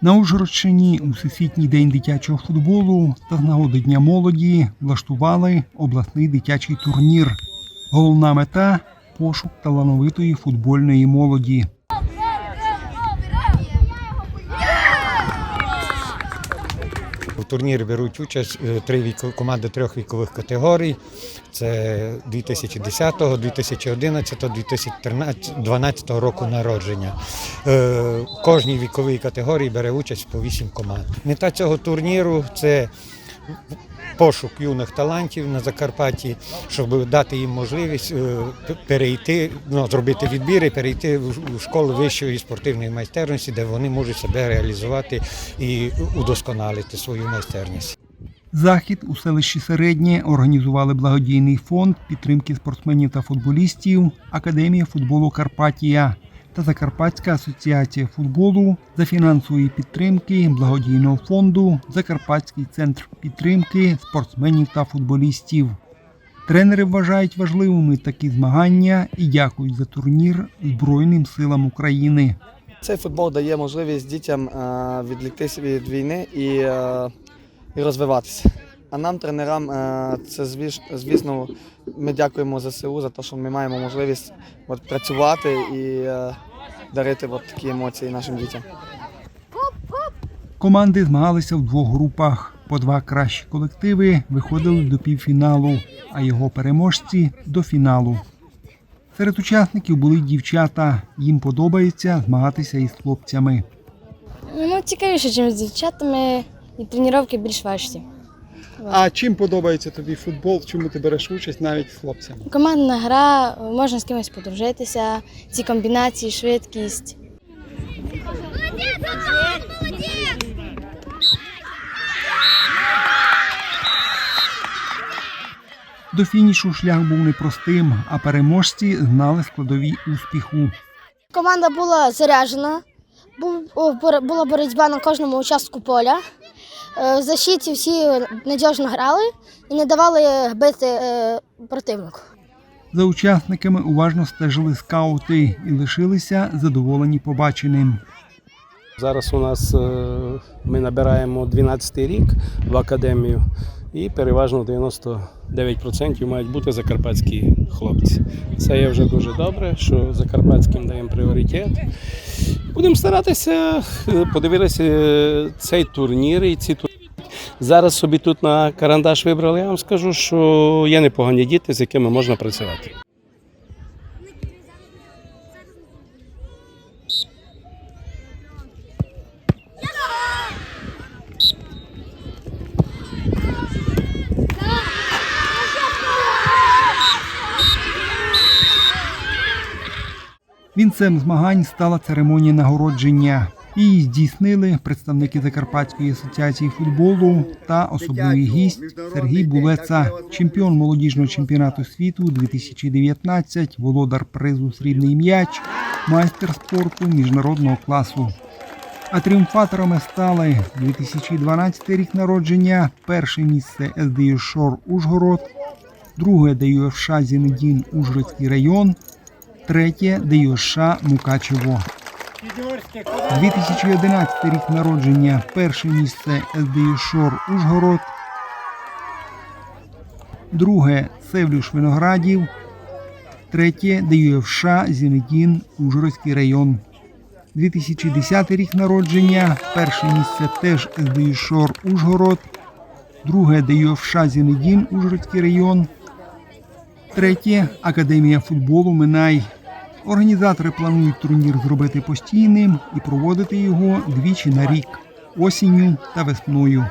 На Ужгородщині у Всесвітній день дитячого футболу та з нагоди Дня молоді влаштували обласний дитячий турнір. Головна мета пошук талановитої футбольної молоді. Турнірі беруть участь е, три віко- команди трьох вікових категорій. Це 2010, 2011, 2012 року народження. Е, кожній віковій категорії бере участь по вісім команд. Мета цього турніру це пошук юних талантів на Закарпатті, щоб дати їм можливість е, перейти, ну, зробити відбір і перейти в школу вищої спортивної майстерності, де вони можуть себе реалізувати і удосконалити свою майстерність. Захід у селищі Середнє організували благодійний фонд підтримки спортсменів та футболістів, Академія футболу Карпатія та Закарпатська асоціація футболу за фінансової підтримки благодійного фонду Закарпатський центр підтримки спортсменів та футболістів. Тренери вважають важливими такі змагання і дякують за турнір Збройним силам України. Цей футбол дає можливість дітям е, відліктися від війни е, і розвиватися. А нам, тренерам, е, це звіс- звісно, ми дякуємо ЗСУ за те, що ми маємо можливість от, працювати і е, дарити от такі емоції нашим дітям. Команди змагалися в двох групах. По два кращі колективи виходили до півфіналу, а його переможці до фіналу. Серед учасників були дівчата. Їм подобається змагатися із хлопцями. Ну, цікавіше, ніж з дівчатами, і тренування більш важчі. А чим подобається тобі футбол? Чому ти береш участь навіть хлопцями? Командна гра, можна з кимось подружитися, ці комбінації, швидкість. До фінішу шлях був непростим, а переможці знали складові успіху. Команда була заряджена, була боротьба на кожному участку поля. Е, В защиті всі надіжно грали і не давали бити е, противнику. За учасниками уважно стежили скаути і лишилися задоволені побаченим. Зараз у нас е, ми набираємо 12-й рік в академію, і переважно 99% мають бути закарпатські хлопці. Це є вже дуже добре, що закарпатським даємо пріоритет. Будемо старатися е, подивитися е, цей турнір і ці турніри. Зараз собі тут на карандаш вибрали. Я вам скажу, що є непогані діти, з якими можна працювати. Вінцем змагань стала церемонія нагородження. Її здійснили представники Закарпатської асоціації футболу та особливий гість Сергій Булеца, чемпіон молодіжного чемпіонату світу 2019, володар призу Срібний м'яч, майстер спорту міжнародного класу. А тріумфаторами стали 2012 рік народження, перше місце СДЮ Шор Ужгород, друге ДЮФШ Зінедін Ужгородський район, третє ДЮШ Мукачево. 2011 рік народження, перше місце СДЮ Шор Ужгород, друге Севлюш Виноградів, третє ДЮФШ Зінедін Ужгородський район. 2010 рік народження, перше місце теж СДЮ Шор Ужгород, друге ДЮФШ Зінедін Ужгородський район, Третє Академія футболу Минай. Організатори планують турнір зробити постійним і проводити його двічі на рік осінню та весною.